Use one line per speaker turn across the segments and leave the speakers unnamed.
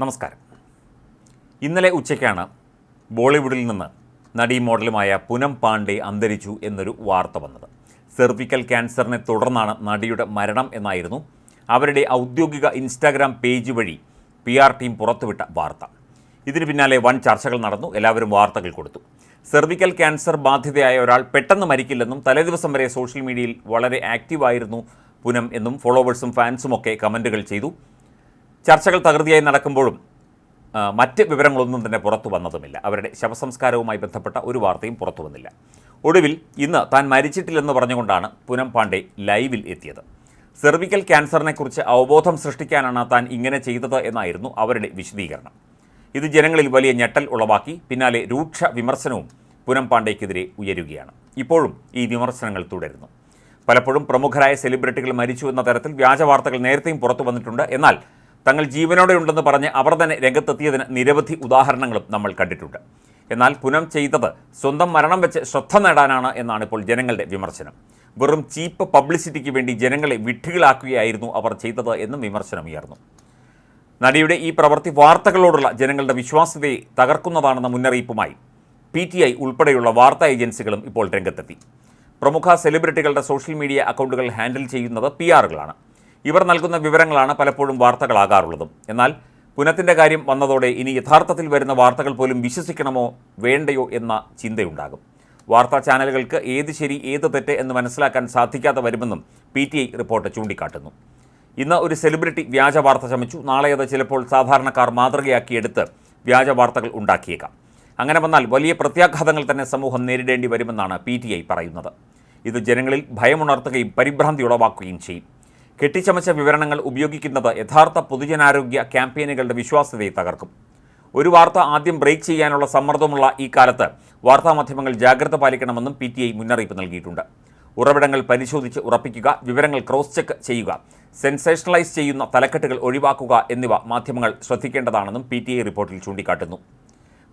നമസ്കാരം. ഇന്നലെ ഉച്ചയ്ക്കാണ് ബോളിവുഡിൽ നിന്ന് നടി മോഡലുമായ പുനം പാണ്ഡെ അന്തരിച്ചു എന്നൊരു വാർത്ത വന്നത്. സെർവിക്കൽ ക്യാൻസറിനെ തുടർന്നാണ് നടിയുടെ മരണം എന്നായിരുന്നു അവരുടെ ഔദ്യോഗിക ഇൻസ്റ്റാഗ്രാം പേജ് വഴി പി ആർ ടീം പുറത്തുവിട്ട വാർത്ത. ഇതിന് പിന്നാലെ വൻ ചർച്ചകൾ നടന്നു എല്ലാവരും വാർത്തകൾ കൊടുത്തു. സെർവിക്കൽ ക്യാൻസർ ബാധിതയായ ഒരാൾ പെട്ടെന്ന് മരിക്കില്ലെന്നും തലേദിവസം വരെ സോഷ്യൽ മീഡിയയിൽ വളരെ ആക്റ്റീവായിരുന്നു പുനം എന്നും ഫോളോവേഴ്സും ഫാൻസുമൊക്കെ കമന്റുകൾ ചെയ്തു. ചർച്ചകൾ തകൃതിയായി നടക്കുമ്പോഴും മറ്റ് വിവരങ്ങളൊന്നും തന്നെ പുറത്തു വന്നതുമില്ല. അവരുടെ ശവസംസ്കാരവുമായി ബന്ധപ്പെട്ട ഒരു വാർത്തയും പുറത്തു വന്നില്ല. ഒടുവിൽ ഇന്ന് താൻ മരിച്ചിട്ടില്ലെന്ന് പറഞ്ഞുകൊണ്ടാണ് പുനം പാണ്ഡെ ലൈവിൽ എത്തിയത്. സെർവിക്കൽ ക്യാൻസറിനെക്കുറിച്ച് അവബോധം സൃഷ്ടിക്കാനാണ് താൻ ഇങ്ങനെ ചെയ്തത് എന്നായിരുന്നു അവരുടെ വിശദീകരണം. ഇത് ജനങ്ങളിൽ വലിയ ഞെട്ടൽ ഉളവാക്കി പിന്നാലെ രൂക്ഷ വിമർശനവും പുനം പാണ്ഡെക്കെതിരെ ഉയരുകയാണ്. ഇപ്പോഴും ഈ വിമർശനങ്ങൾ തുടരുന്നു. പലപ്പോഴും പ്രമുഖരായ സെലിബ്രിറ്റികൾ മരിച്ചു എന്ന തരത്തിൽ വ്യാജ വാർത്തകൾ നേരത്തെയും പുറത്തു വന്നിട്ടുണ്ട്. എന്നാൽ തങ്ങൾ ജീവനോടെ ഉണ്ടെന്ന് പറഞ്ഞ് അവർ തന്നെ രംഗത്തെത്തിയതിന് നിരവധി ഉദാഹരണങ്ങളും നമ്മൾ കണ്ടിട്ടുണ്ട്. എന്നാൽ പുനം ചെയ്തത് സ്വന്തം മരണം വെച്ച് ശ്രദ്ധ നേടാനാണ് എന്നാണ് ഇപ്പോൾ ജനങ്ങളുടെ വിമർശനം. വെറും ചീപ്പ് പബ്ലിസിറ്റിക്ക് വേണ്ടി ജനങ്ങളെ വിട്ടുകളാക്കുകയായിരുന്നു അവർ ചെയ്തത് എന്നും വിമർശനമുയർന്നു നടിയുടെ ഈ പ്രവൃത്തി വാർത്തകളോടുള്ള ജനങ്ങളുടെ വിശ്വാസ്യതയെ തകർക്കുന്നതാണെന്ന മുന്നറിയിപ്പുമായി പി ടി ഐ ഉൾപ്പെടെയുള്ള വാർത്താ ഏജൻസികളും ഇപ്പോൾ രംഗത്തെത്തി. പ്രമുഖ സെലിബ്രിറ്റികളുടെ സോഷ്യൽ മീഡിയ അക്കൗണ്ടുകൾ ഹാൻഡിൽ ചെയ്യുന്നത് പി ആറുകളാണ്. ഇവർ നൽകുന്ന വിവരങ്ങളാണ് പലപ്പോഴും വാർത്തകളാകാറുള്ളതും. എന്നാൽ പുനത്തിന്റെ കാര്യം വന്നതോടെ ഇനി യഥാർത്ഥത്തിൽ വരുന്ന വാർത്തകൾ പോലും വിശ്വസിക്കണമോ വേണ്ടയോ എന്ന ചിന്തയുണ്ടാകും. വാർത്താ ചാനലുകൾക്ക് ഏത് ശരി ഏത് തെറ്റ് എന്ന് മനസ്സിലാക്കാൻ സാധിക്കാതെ വരുമെന്നും പി ടി ഐ റിപ്പോർട്ട് ചൂണ്ടിക്കാട്ടുന്നു. ഇന്ന് ഒരു സെലിബ്രിറ്റി വ്യാജ വാർത്ത ചമച്ചു. നാളെ അത് ചിലപ്പോൾ സാധാരണക്കാർ മാതൃകയാക്കിയെടുത്ത് വ്യാജ വാർത്തകൾ ഉണ്ടാക്കിയേക്കാം. അങ്ങനെ വന്നാൽ വലിയ പ്രത്യാഘാതങ്ങൾ തന്നെ സമൂഹം നേരിടേണ്ടി വരുമെന്നാണ് പി പറയുന്നത്. ഇത് ജനങ്ങളിൽ ഭയമുണർത്തുകയും പരിഭ്രാന്തി ഉളവാക്കുകയും ചെയ്യും. കെട്ടിച്ചമച്ച വിവരണങ്ങൾ ഉപയോഗിക്കുന്നത് യഥാർത്ഥ പൊതുജനാരോഗ്യ ക്യാമ്പയിനുകളുടെ വിശ്വാസ്യതയെ തകർക്കും. ഒരു വാർത്ത ആദ്യം ബ്രേക്ക് ചെയ്യാനുള്ള സമ്മർദ്ദമുള്ള ഈ കാലത്ത് വാർത്താമാധ്യമങ്ങൾ ജാഗ്രത പാലിക്കണമെന്നും പി മുന്നറിയിപ്പ് നൽകിയിട്ടുണ്ട്. ഉറവിടങ്ങൾ പരിശോധിച്ച് ഉറപ്പിക്കുക വിവരങ്ങൾ ക്രോസ് ചെക്ക് ചെയ്യുക സെൻസേഷണലൈസ് ചെയ്യുന്ന തലക്കെട്ടുകൾ ഒഴിവാക്കുക എന്നിവ മാധ്യമങ്ങൾ ശ്രദ്ധിക്കേണ്ടതാണെന്നും പി റിപ്പോർട്ടിൽ ചൂണ്ടിക്കാട്ടുന്നു.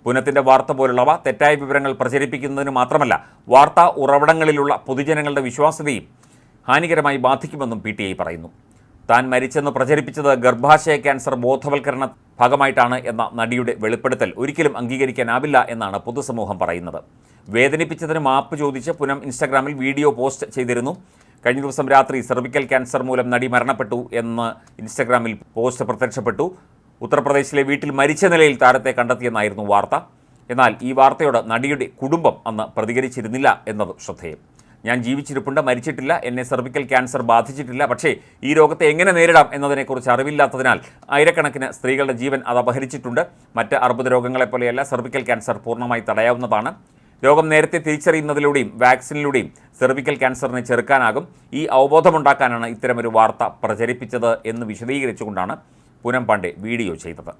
പുനത്തിന്റെ വാർത്ത പോലുള്ളവ തെറ്റായ വിവരങ്ങൾ പ്രചരിപ്പിക്കുന്നതിന് മാത്രമല്ല വാർത്താ ഉറവിടങ്ങളിലുള്ള പൊതുജനങ്ങളുടെ വിശ്വാസ്യതയും ഹാനികരമായി ബാധിക്കുമെന്നും പി പറയുന്നു. താൻ മരിച്ചെന്ന് പ്രചരിപ്പിച്ചത് ഗർഭാശയ ക്യാൻസർ ബോധവൽക്കരണ ഭാഗമായിട്ടാണ് എന്ന നടിയുടെ വെളിപ്പെടുത്തൽ ഒരിക്കലും അംഗീകരിക്കാനാവില്ല എന്നാണ് പൊതുസമൂഹം പറയുന്നത്. വേദനിപ്പിച്ചതിന് മാപ്പ് ചോദിച്ച് പുനം ഇൻസ്റ്റാഗ്രാമിൽ വീഡിയോ പോസ്റ്റ് ചെയ്തിരുന്നു. കഴിഞ്ഞ ദിവസം രാത്രി സെർവിക്കൽ ക്യാൻസർ മൂലം നടി മരണപ്പെട്ടു എന്ന് ഇൻസ്റ്റാഗ്രാമിൽ പോസ്റ്റ് പ്രത്യക്ഷപ്പെട്ടു. ഉത്തർപ്രദേശിലെ വീട്ടിൽ മരിച്ച നിലയിൽ താരത്തെ കണ്ടെത്തിയെന്നായിരുന്നു വാർത്ത. എന്നാൽ ഈ വാർത്തയോട് നടിയുടെ കുടുംബം അന്ന് പ്രതികരിച്ചിരുന്നില്ല എന്നത് ശ്രദ്ധേയം. ഞാൻ ജീവിച്ചിരിപ്പുണ്ട് മരിച്ചിട്ടില്ല എന്നെ സെർവിക്കൽ ക്യാൻസർ ബാധിച്ചിട്ടില്ല. പക്ഷേ ഈ രോഗത്തെ എങ്ങനെ നേരിടാം എന്നതിനെക്കുറിച്ച് അറിവില്ലാത്തതിനാൽ ആയിരക്കണക്കിന് സ്ത്രീകളുടെ ജീവൻ അത് അപഹരിച്ചിട്ടുണ്ട്. മറ്റ് അർബുദ രോഗങ്ങളെപ്പോലെയല്ല സെർവിക്കൽ ക്യാൻസർ പൂർണമായി തടയാവുന്നതാണ്. രോഗം നേരത്തെ തിരിച്ചറിയുന്നതിലൂടെയും വാക്സിനിലൂടെയും സെർവിക്കൽ ക്യാൻസറിനെ ചെറുക്കാനാകും. ഈ അവബോധമുണ്ടാക്കാനാണ് ഇത്തരമൊരു വാർത്ത പ്രചരിപ്പിച്ചത് എന്ന് വിശദീകരിച്ചുകൊണ്ടാണ് പൂനം പാണ്ഡെ വീഡിയോ ചെയ്തത്.